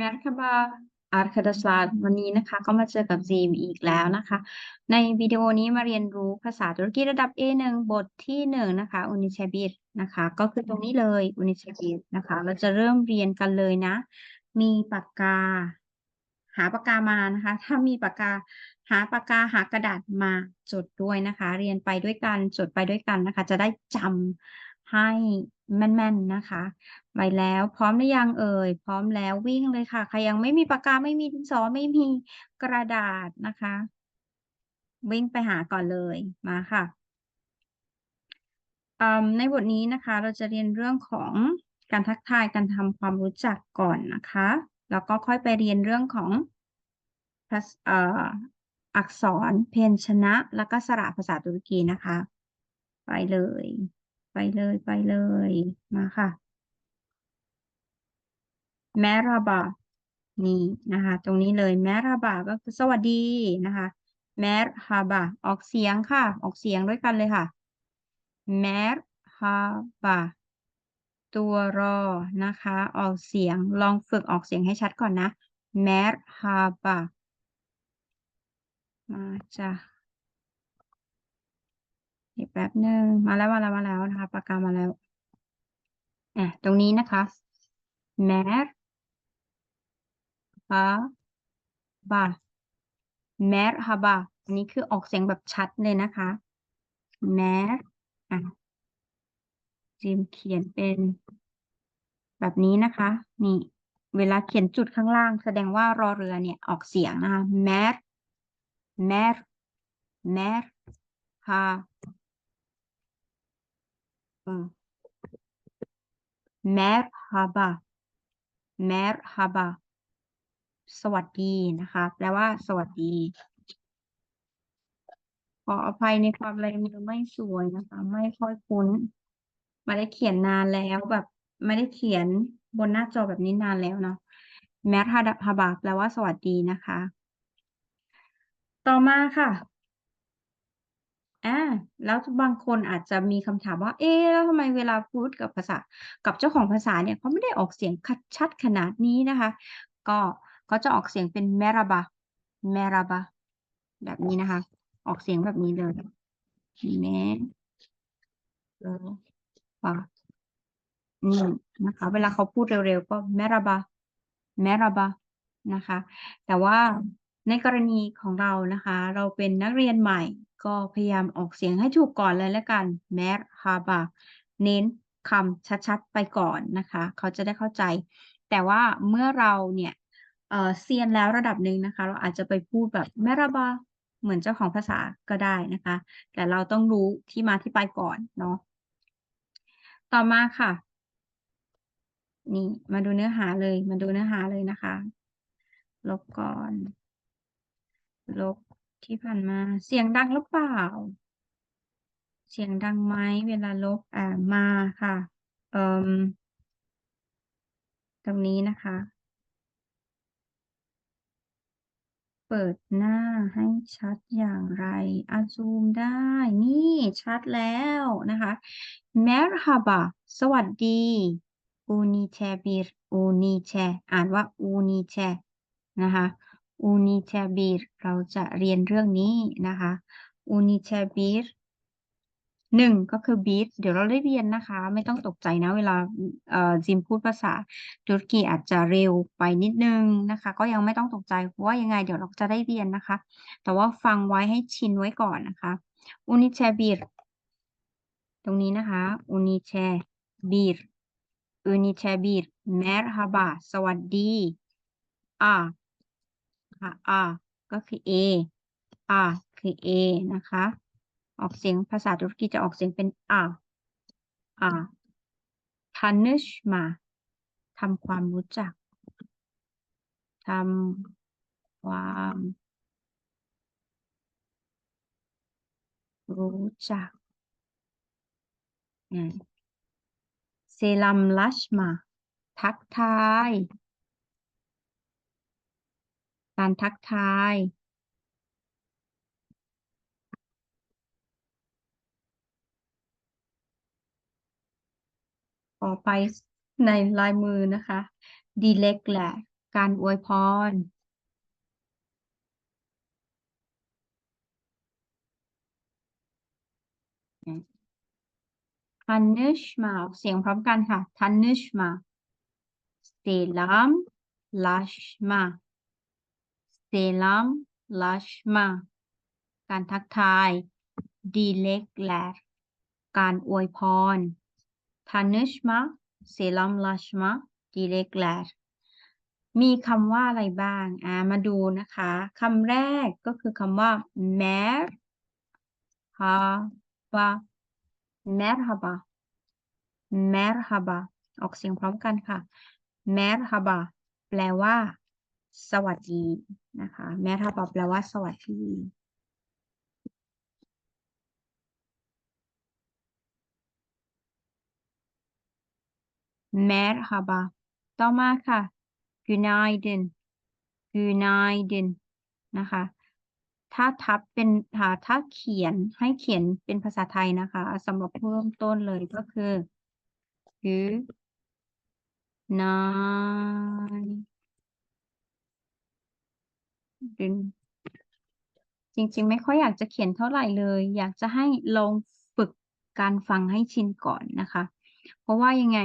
Merhaba arkadaşlar วันนี้นะคะก็มาเจอกับจีมอีกแล้วนะคะ ในวิดีโอนี้มาเรียนรู้ภาษาตุรกีระดับ A1 บทที่หนึ่งนะคะ u n i c e b i r นะคะ ก็คือตรงนี้เลย u n i c e b i r นะคะ เราจะเริ่มเรียนกันเลยนะ มีปากกา หาปากกามานะคะ ถ้ามีปากกาหาปากกาหากระดาษมาจดด้วยนะคะ เรียนไปด้วยกันจดไปด้วยกันนะคะ จะได้จำให้ แม่นๆนะคะ ไปแล้วพร้อมหรือยังเอ่ย พร้อมแล้ววิ่งเลยค่ะ ใครยังไม่มีปากกาไม่มีดินสอไม่มีกระดาษนะคะ วิ่งไปหาก่อนเลยมาค่ะ ในบทนี้นะคะ เราจะเรียนเรื่องของการทักทายการทำความรู้จักก่อนนะคะ แล้วก็ค่อยไปเรียนเรื่องของอักษรเพนชนะ แล้วก็สระภาษาตุรกีนะคะ ไปเลย ไปเลยไปเลยมาค่ะแมราบานี่นะคะ ตรงนี้เลยแมราบาก็คือสวัสดีนะคะแมรฮาบาออกเสียงค่ะ ออกเสียงด้วยกันเลยค่ะแมรฮาบาตัวรอนะคะ ออกเสียงลองฝึกออกเสียงให้ชัดก่อนนะแมรฮาบามาจ้ะ เดี๋ยวแป๊บหนึ่งมาแล้วมาแล้วมาแล้วนะคะปากกามาแล้วอะตรงนี้นะคะแมรฮาบาแมรฮาบาอันนี้คือออกเสียงแบบชัดเลยนะคะแมรอะจิมเขียนเป็นแบบนี้นะคะ นี่ เวลาเขียนจุดข้างล่าง แสดงว่ารอเรือเนี่ยออกเสียงนะคะแมรแมรแมรฮา อืมแมรฮาบาแมรฮาบาสวัสดีนะคะ แปลว่า สวัสดี ขออภัยในความลายมือไม่สวยนะคะ ไม่ค่อยคุ้นไม่ได้เขียนนานแล้วแบบ ไม่ได้เขียนบนหน้าจอแบบนี้นานแล้วเนาะแมทฮาดฮาบาแปลว่าสวัสดีนะคะ ต่อมาค่ะ อ่าแล้วบางคนอาจจะมีคำถามว่า เอ๊ะแล้วทำไมเวลาพูดกับภาษา กับเจ้าของภาษาเนี่ยเขาไม่ได้ออกเสียงคัดชัดขนาดนี้นะคะ ก็เขาจะออกเสียงเป็นแมราบาแมราบาแบบนี้นะคะ ออกเสียงแบบนี้เลยแมราบานี่นะคะ เวลาเขาพูดเร็วๆก็แมราบาแมราบานะคะ แต่ว่าในกรณีของเรานะคะ เราเป็นนักเรียนใหม่ ก็พยายามออกเสียงให้ถูกก่อนเลยแล้วกันแมรฮาบาเน้นคำชัดๆไปก่อนนะคะ เขาจะได้เข้าใจ แต่ว่าเมื่อเราเนี่ยเเซียนแล้วระดับหนึ่งนะคะ เราอาจจะไปพูดแบบแมราบาเหมือนเจ้าของภาษาก็ได้นะคะ แต่เราต้องรู้ที่มาที่ไปก่อนเนาะต่อมาค่ะ นี่มาดูเนื้อหาเลย มาดูเนื้อหาเลยนะคะ ลบก่อน ลบ ที่ผ่านมา เสียงดังหรือเปล่า เสียงดังไหมเวลาลบอ่ามาค่ะ เอ่มตรงนี้นะคะ เปิดหน้าให้ชัดอย่างไรอาซูมได้ นี่ชัดแล้วนะคะ Merhaba สวัสดี Unice bir Unice อ่านว่า Unice นะคะ Unice bir เราจะเรียนเรื่องนี้นะคะ Unice bir หนึ่งก็คือ beat เดี๋ยวเราได้เรียนนะคะ ไม่ต้องตกใจนะเวลาเอ่อจิมพูดภาษาตุรกีอาจจะเร็วไปนิดนึงนะคะ ก็ยังไม่ต้องตกใจเพราะว่ายังไงเดี๋ยวเราจะได้เรียนนะคะ แต่ว่าฟังไว้ให้ชินไว้ก่อนนะคะ unice bir ตรงนี้นะคะ unice bir unice bir merhaba สวัสดีอ่าะอ่าก็คือ a อ่าคือ a นะคะ ออกเสียงภาษาตุรกีจะออกเสียงเป็นอ่าอ่า tanışma ทำความรู้จักทำความรู้จักอืม selamlaşma ทักทาย การทักทายต่อไปในลายมือนะคะ dilekler การอวยพร ทันนิชมาเสียงพร้อมกันค่ะ ทันนิชมาเซลัมลัชมา เซลัมลัชมาการทักทายดีเล็กแลการอวยพรทันนิชมาเซลัมลัชมาดีเล็กแลมีคำว่าอะไรบ้าง อ่า มาดูนะคะ คำแรกก็คือคำว่า mer ฮาบา merhaba merhaba ออกเสียงพร้อมกันค่ะ merhaba แปลว่า สวัสดีนะคะ merhaba แปลว่า สวัสดี merhaba ต่อมาค่ะ günaydın günaydın นะคะ ถ้าทับเป็นถ้าถ้าเขียนให้เขียนเป็นภาษาไทยนะคะสำหรับเริ่มต้นเลยก็คือ günaydın จริง ๆ ไม่ค่อยอยากจะเขียนเท่าไหร่เลย อยากจะให้ลองฝึกการฟังให้ชินก่อนนะคะ เพราะว่ายังไง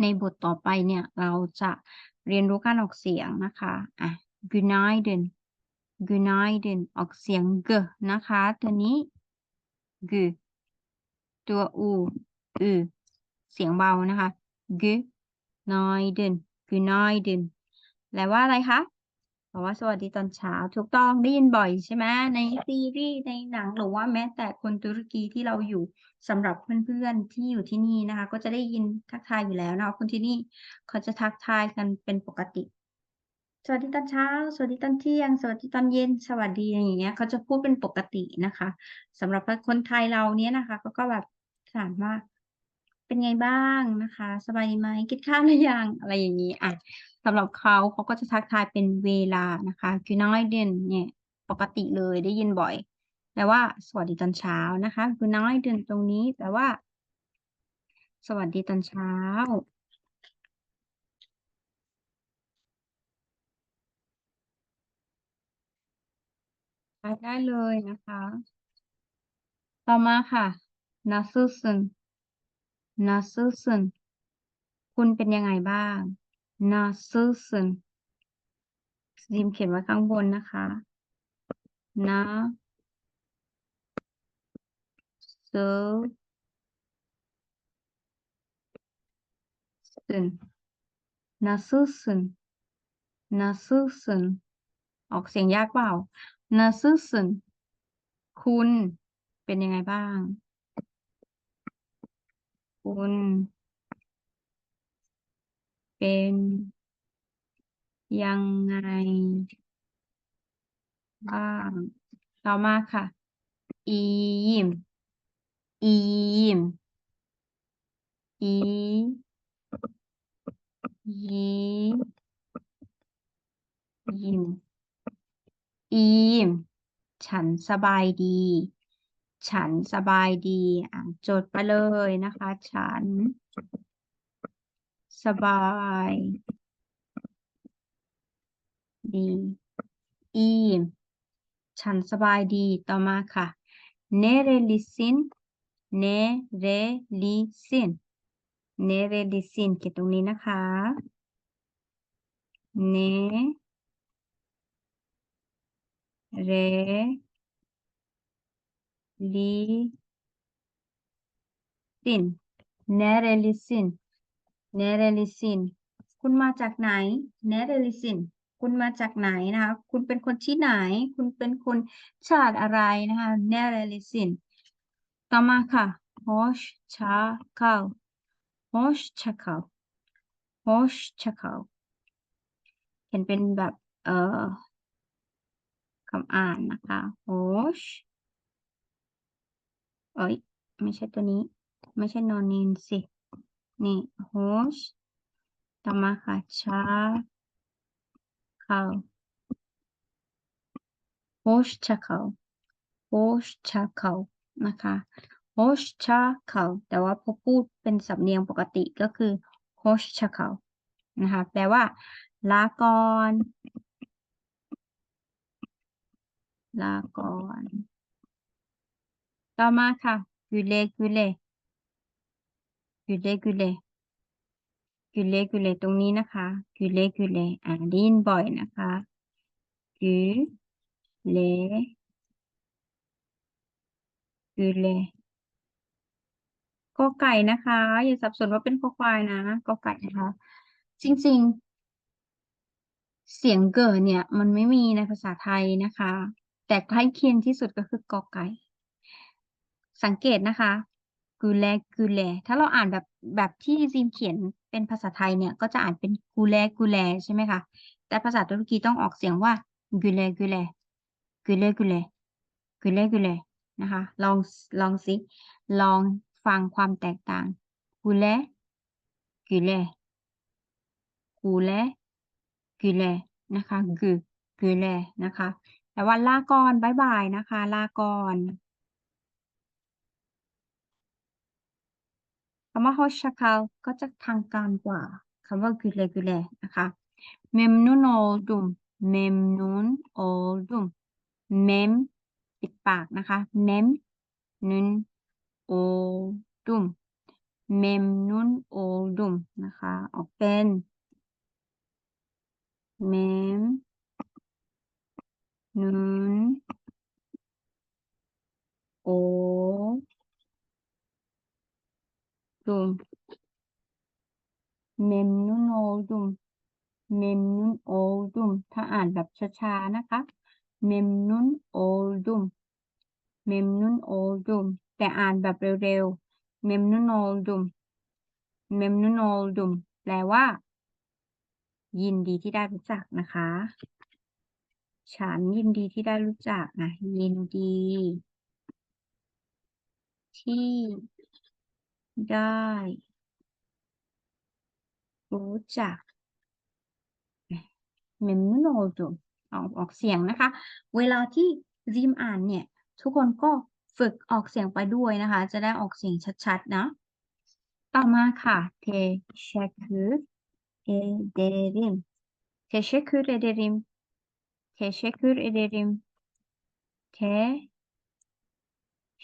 ในบทต่อไปเนี่ยเราจะเรียนรู้การออกเสียงนะคะอะ günaydın günaydın ออกเสียง g นะคะ ตัวนี้ g ตัว u อืเสียงเบานะคะ günaydın günaydın แปลว่าอะไรคะ แปลว่าสวัสดีตอนเช้าถูกต้องได้ยินบ่อยใช่ไหมในซีรีส์ในหนังหรือว่าแม้แต่คนตุรกีที่เราอยู่สำหรับเพื่อนๆที่อยู่ที่นี่นะคะ ก็จะได้ยินทักทายอยู่แล้วนะคนที่นี่เขาจะทักทายกันเป็นปกติ สวัสดีตอนเช้า สวัสดีตอนเที่ยง สวัสดีตอนเย็น สวัสดีอย่างเงี้ยเขาจะพูดเป็นปกตินะคะสำหรับคนไทยเราเนี้ยนะคะก็ก็แบบถามว่าเป็นไงบ้างนะคะ สบายไหมกินข้าวหรือยังอะไรอย่างนี้อะ สำหรับเขาเขาก็จะทักทายเป็นเวลานะคะ good night เนี่ยปกติเลยได้ยินบ่อยแปลว่าสวัสดีตอนเช้านะคะ good night ตรงนี้แปลว่า สวัสดีตอนเช้าได้เลยนะคะ ต่อมาค่ะ nasılsın nasılsın คุณเป็นยังไงบ้าง nasılsın ซิมเขียนไว้ข้างบนนะคะ นะเซซึน nasılsın nasılsın ออกเสียงยากเปล่า nasılsın คุณเป็นยังไงบ้าง คุณ เป็นยังไงบ้างต่อมาค่ะ iyiyim iyiyim iyiyim iyiyim ฉันสบายดี ฉันสบายดี อะจดไปเลยนะคะ ฉัน สบาย ดี อีมฉันสบายดีต่อมาค่ะ nerelisin nerelisin nerelisin เขียนตรงนี้นะคะ เนเรลิซิน nerelisin nerelisin คุณมาจากไหน nerelisin คุณมาจากไหนนะคะ คุณเป็นคนที่ไหน คุณเป็นคนชาติอะไรนะคะ nerelisin ต่อมาค่ะ hoş çakal hoş çakal hoş çakal เห็นเป็นแบบ เอ่อคำอ่านนะคะ hoş เอ้ย ไม่ใช่ตัวนี้ ไม่ใช่นอนนินสิ นี่ hoş ต่อมาค่ะ çakal hoş çakal hoş çakal นะคะ hoş çakal แต่ว่าพอพูดเป็นสำเนียงปกติก็คือ hoş çakal นะคะแปลว่า ลาก่อนลาก่อน ต่อมาค่ะ güle güle güle güle ตรงนี้นะคะ güle güle อ่าได้ยินบ่อยนะคะ güle güle กอไก่นะคะ อย่าสับสนว่าเป็นคอควายนะกอไก่นะคะ จริง ๆ เสียงเกิดเนี่ย มันไม่มีในภาษาไทยนะคะ แต่ใกล้เคียงที่สุดก็คือกอไก่ สังเกตนะคะ กูแลกูแล ถ้าเราอ่านแบบแบบที่จีมเขียนเป็นภาษาไทยเนี่ยก็จะอ่านเป็นกูแลกูแลใช่ไหมคะ แต่ภาษาตุรกีต้องออกเสียงว่ากูแลกูแลกูแลกูแลกูแลกูแลนะคะ ลองลองสิลองฟังความแตกต่างกูแลกูแลกูแลกูแลนะคะกูกูแลนะคะ แต่ว่าลาก่อนบายบายนะคะ ลาก่อน คำว่า hoşça kal ก็จะทางการกว่าคำว่า güle güle นะคะ memnun oldum memnun oldum mem ปิดปากนะคะ mem nun oldum memnun oldum นะคะ ออกเป็น mem nun oldum oldum. memnun oldum memnun oldum ถ้าอ่านแบบช้าๆนะคะ memnun oldum memnun oldum แต่อ่านแบบเร็วๆ memnun oldum memnun oldum แปลว่า ยินดีที่ได้รู้จักนะคะ ฉันยินดีที่ได้รู้จักนะ ยินดี ที่ ได้ รู้จัก memnun oldum ออกออกเสียงนะคะ เวลาที่ริมอ่านเนี่ย ทุกคนก็ฝึกออกเสียงไปด้วยนะคะ จะได้ออกเสียงชัดๆนะต่อมาค่ะ teşekkür ederim teşekkür ederim teşekkür ederim เท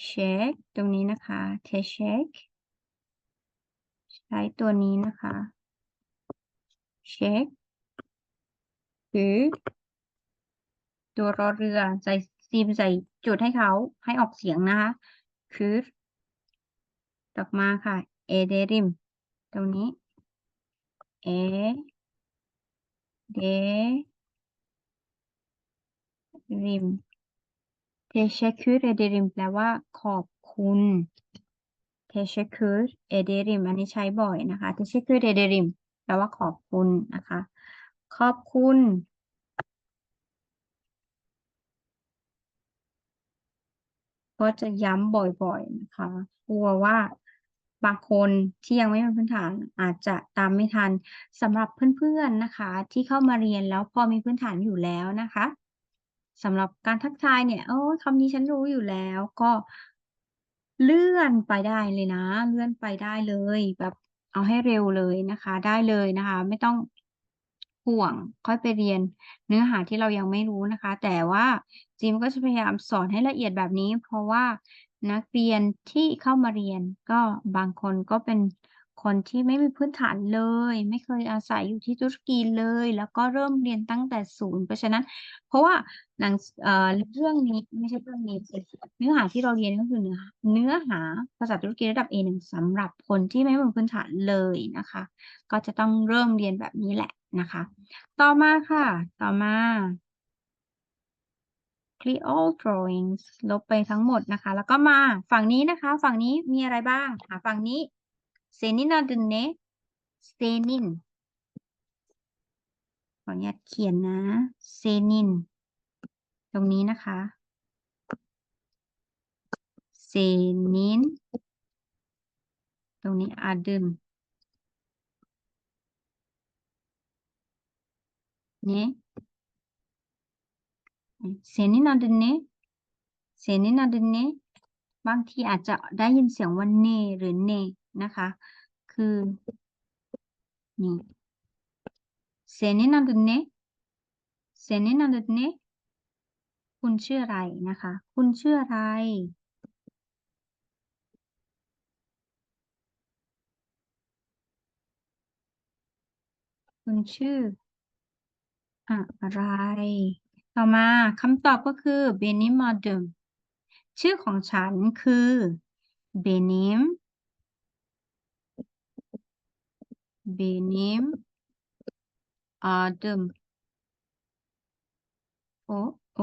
เชคตรงนี้นะคะเทเช็ค ใช้ตัวนี้นะคะ เช็คคือ ตัวรอเรือใส่ซีมใส่จุดให้เขาให้ออกเสียงนะคะ คือต่อมาค่ะ เอเดริม ตรงนี้ เอ เดริม Teşekkür ederim แปลว่าขอบคุณ Teşekkür ederim อันนี้ใช้บ่อยนะคะ Teşekkür ederim แปลว่าขอบคุณนะคะ ขอบคุณ ก็จะย้ำบ่อยๆนะคะ กลัวว่าบางคนที่ยังไม่มีพื้นฐานอาจจะตามไม่ทันสำหรับเพื่อนๆนะคะ ที่เข้ามาเรียนแล้วพอมีพื้นฐานอยู่แล้วนะคะสำหรับการทักทายเนี่ยโอ้คำนี้ฉันรู้อยู่แล้ว ก็ เลื่อนไปได้เลยนะ เลื่อนไปได้เลย แบบเอาให้เร็วเลยนะคะ ได้เลยนะคะ ไม่ต้องห่วงค่อยไปเรียนเนื้อหาที่เรายังไม่รู้นะคะ แต่ว่าจิมก็จะพยายามสอนให้ละเอียดแบบนี้ เพราะว่านักเรียนที่เข้ามาเรียน ก็บางคนก็เป็นคนที่ไม่มีพื้นฐานเลย ไม่เคยอาศัยอยู่ที่ตุรกีเลย แล้วก็เริ่มเรียนตั้งแต่ศูนย์เพราะฉะนั้น เพราะว่า หนังเอ่อเรื่องนี้ไม่ใช่เรื่องนี้เนื้อหาที่เราเรียนก็คือเนื้อเนื้อหาภาษาตุรกีระดับ A1 สำหรับคนที่ไม่มีพื้นฐานเลยนะคะ ก็จะต้องเริ่มเรียนแบบนี้แหละนะคะ ต่อมาค่ะ ต่อมา clear all drawings ลบไปทั้งหมดนะคะ แล้วก็มาฝั่งนี้นะคะ ฝั่งนี้มีอะไรบ้างอะฝั่งนี้ senin adın ne senin ขออนุญาตเขียนนะ senin ตรงนี้นะคะ senin ตรงนี้ adın ne senin adın ne senin adın ne บางทีอาจจะได้ยินเสียงว่าเนหรือเนนะคะ คือ นี่ senin adın ne senin adın ne คุณชื่ออะไรนะคะ คุณชื่ออะไร คุณชื่อ อะไร ต่อมาคำตอบก็คือ benim adım ชื่อของฉันคือ benim benim adım โอ้ โอ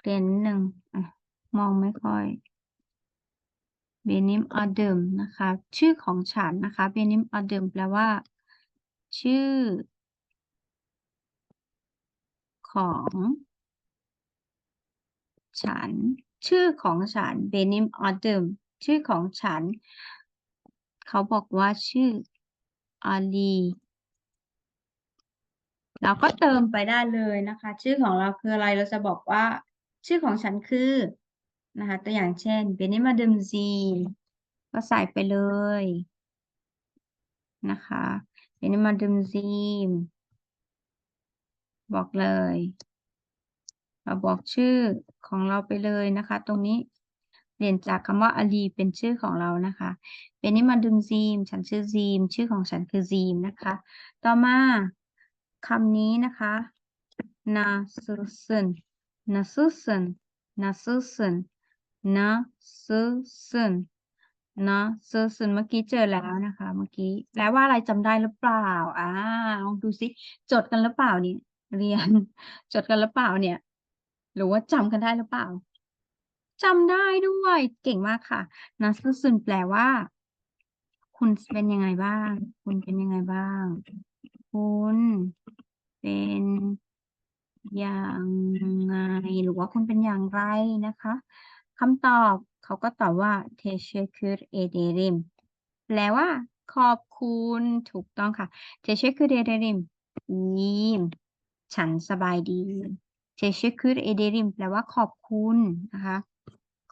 เรียนหนึ่งอะมองไม่ค่อย benim adım นะคะ ชื่อของฉันนะคะ benim adım แปลว่า ชื่อ ของฉัน ชื่อของฉัน benim adım ชื่อของฉัน เขาบอกว่าชื่ออาลี เราก็เติมไปได้เลยนะคะ ชื่อของเราคืออะไรเราจะบอกว่า ชื่อของฉันคือนะคะ ตัวอย่างเช่น benim adım Z ก็ใส่ไปเลยนะคะ benim adım Z บอกเลย เราบอกชื่อของเราไปเลยนะคะ ตรงนี้เปลี่ยนจากคำว่าอาลีเป็นชื่อของเรานะคะ benim adım Z ฉันชื่อ Z ชื่อของฉันคือ Z นะคะ ต่อมา คำนี้นะคะ nasılsın nasılsın nasılsın nasılsın nasılsın เมื่อกี้เจอแล้วนะคะ เมื่อกี้แปลว่าอะไรจำได้หรือเปล่าอ่าลองดูซิจดกันหรือเปล่านี่เรียน จดกันหรือเปล่าเนี่ย หรือว่าจำกันได้หรือเปล่าจำได้ด้วยเก่งมากค่ะ nasılsın แปลว่า คุณเป็นยังไงบ้าง คุณเป็นยังไงบ้าง คุณ เป็นอย่างไง หรือว่าคุณเป็นอย่างไรนะคะคำตอบเขาก็ตอบว่า teşekkür ederim แปลว่า ขอบคุณถูกต้องค่ะ teşekkür ederim ยีมฉันสบายดี teşekkür ederim แปลว่าขอบคุณนะคะ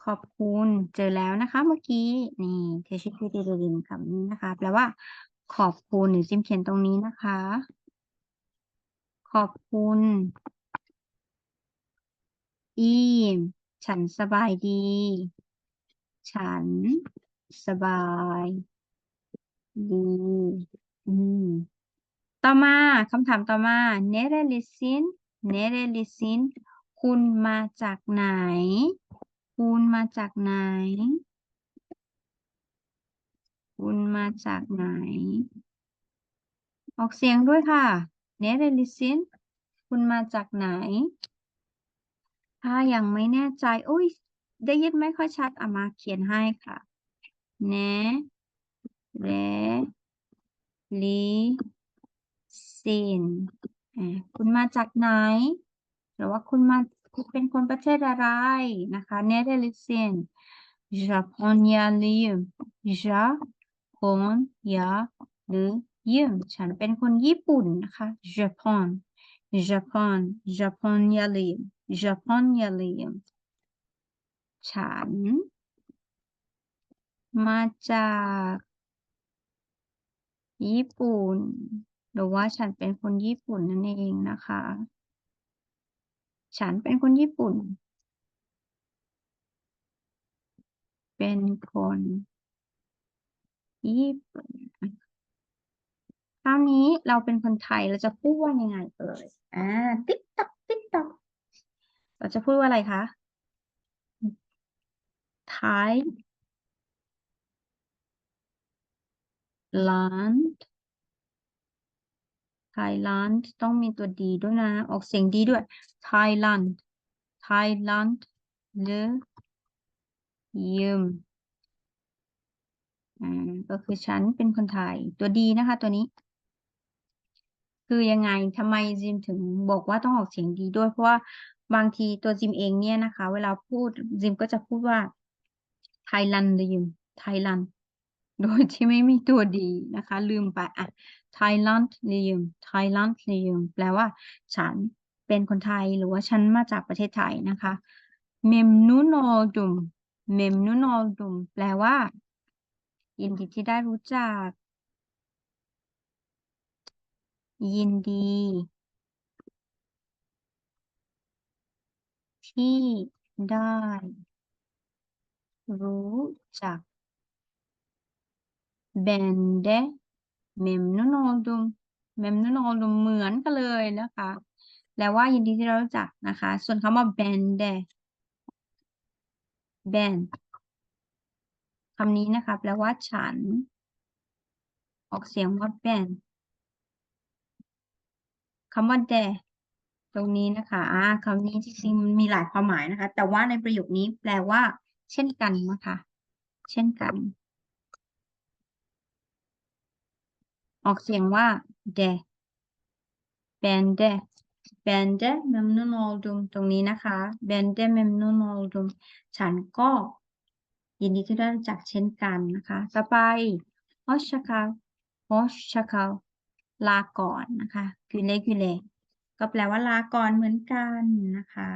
ขอบคุณเจอแล้วนะคะ เมื่อกี้นี่ teşekkür ederim คำนี้นะคะ แปลว่าขอบคุณหรือจิ้มเขียนตรงนี้นะคะ ขอบคุณ อีมฉันสบายดี ฉันสบายดี อืม ต่อมาคำถามต่อมา nerelisin nerelisin คุณมาจากไหน คุณมาจากไหน คุณมาจากไหน ออกเสียงด้วยค่ะ nerelisin คุณมาจากไหน ถ้ายังไม่แน่ใจ อุ้ย ได้ยินไม่ค่อยชัดเอามาเขียนให้ค่ะ เนเรลิซินคุณมาจากไหน หรือว่าคุณมาคุณเป็นคนประเทศอะไรนะคะเนเธอร์แลนด์ญี่ปุ่นยาลีมญี่ปุ่นยาลี ม ฉันเป็นคนญี่ปุ่นนะคะญี่ปุ่นญี่ปุ่นญี่ปุ่นยาลีมญี่ปุ่นยาลีมฉัน มาจาก ญี่ปุ่น หรือว่าฉันเป็นคนญี่ปุ่นนั่นเองนะคะ ฉันเป็นคนญี่ปุ่น เป็นคนญี่ปุ่นค คราวนี้เราเป็นคนไทยเราจะพูดว่ายังไงเอ่ยอ่าติ๊กตักติ๊กตักเราจะพูดว่าอะไรคะไทย land ไทย land ต้องมีตัวดีด้วยนะ ออกเสียงดีด้วย Thailand Thailand หรือยืมอ่าก็คือฉันเป็นคนไทยตัวดีนะคะตัวนี้ คือยังไงทำไมจิมถึงบอกว่าต้องออกเสียงดีด้วย เพราะว่าบางทีตัวจิมเองเนี่ยนะคะ เวลาพูดจิมก็จะพูดว่าไทยแลนด์ลืมไทยแลนด์โดยที่ไม่มีตัวดีนะคะ ลืมไปอะไทยแลนด์ลืมไทยแลนด์ลืมแปลว่า ฉันเป็นคนไทยหรือว่าฉันมาจากประเทศไทยนะคะเมมนูนอดุมเมมนูนอดุมแปลว่ายินดีที่ได้รู้จัก ยินดี ที่ได้ รู้จัก Ben de memnun oldum memnun oldum เหมือนกันเลยนะคะแปลว่ายินดีที่ได้รู้จักนะคะ ส่วนคำว่า ben de ben คำนี้นะคะแปลว่าฉัน ออกเสียงว่า ben คำว่า de ตรงนี้นะคะอ่าคำนี้จริงๆมันมีหลายความหมายนะคะ แต่ว่าในประโยคนี้แปลว่า เช่นกันนะคะ เช่นกัน ออกเสียงว่า de ben de ben de memnun oldum ตรงนี้นะคะ ben de memnun oldum ฉันก็ยินดีที่ได้รู้จักเช่นกันนะคะ ต่อไป hoşça kal hoşça kal ลาก่อนนะคะ güle güle ก็แปลว่าลาก่อนเหมือนกันนะคะ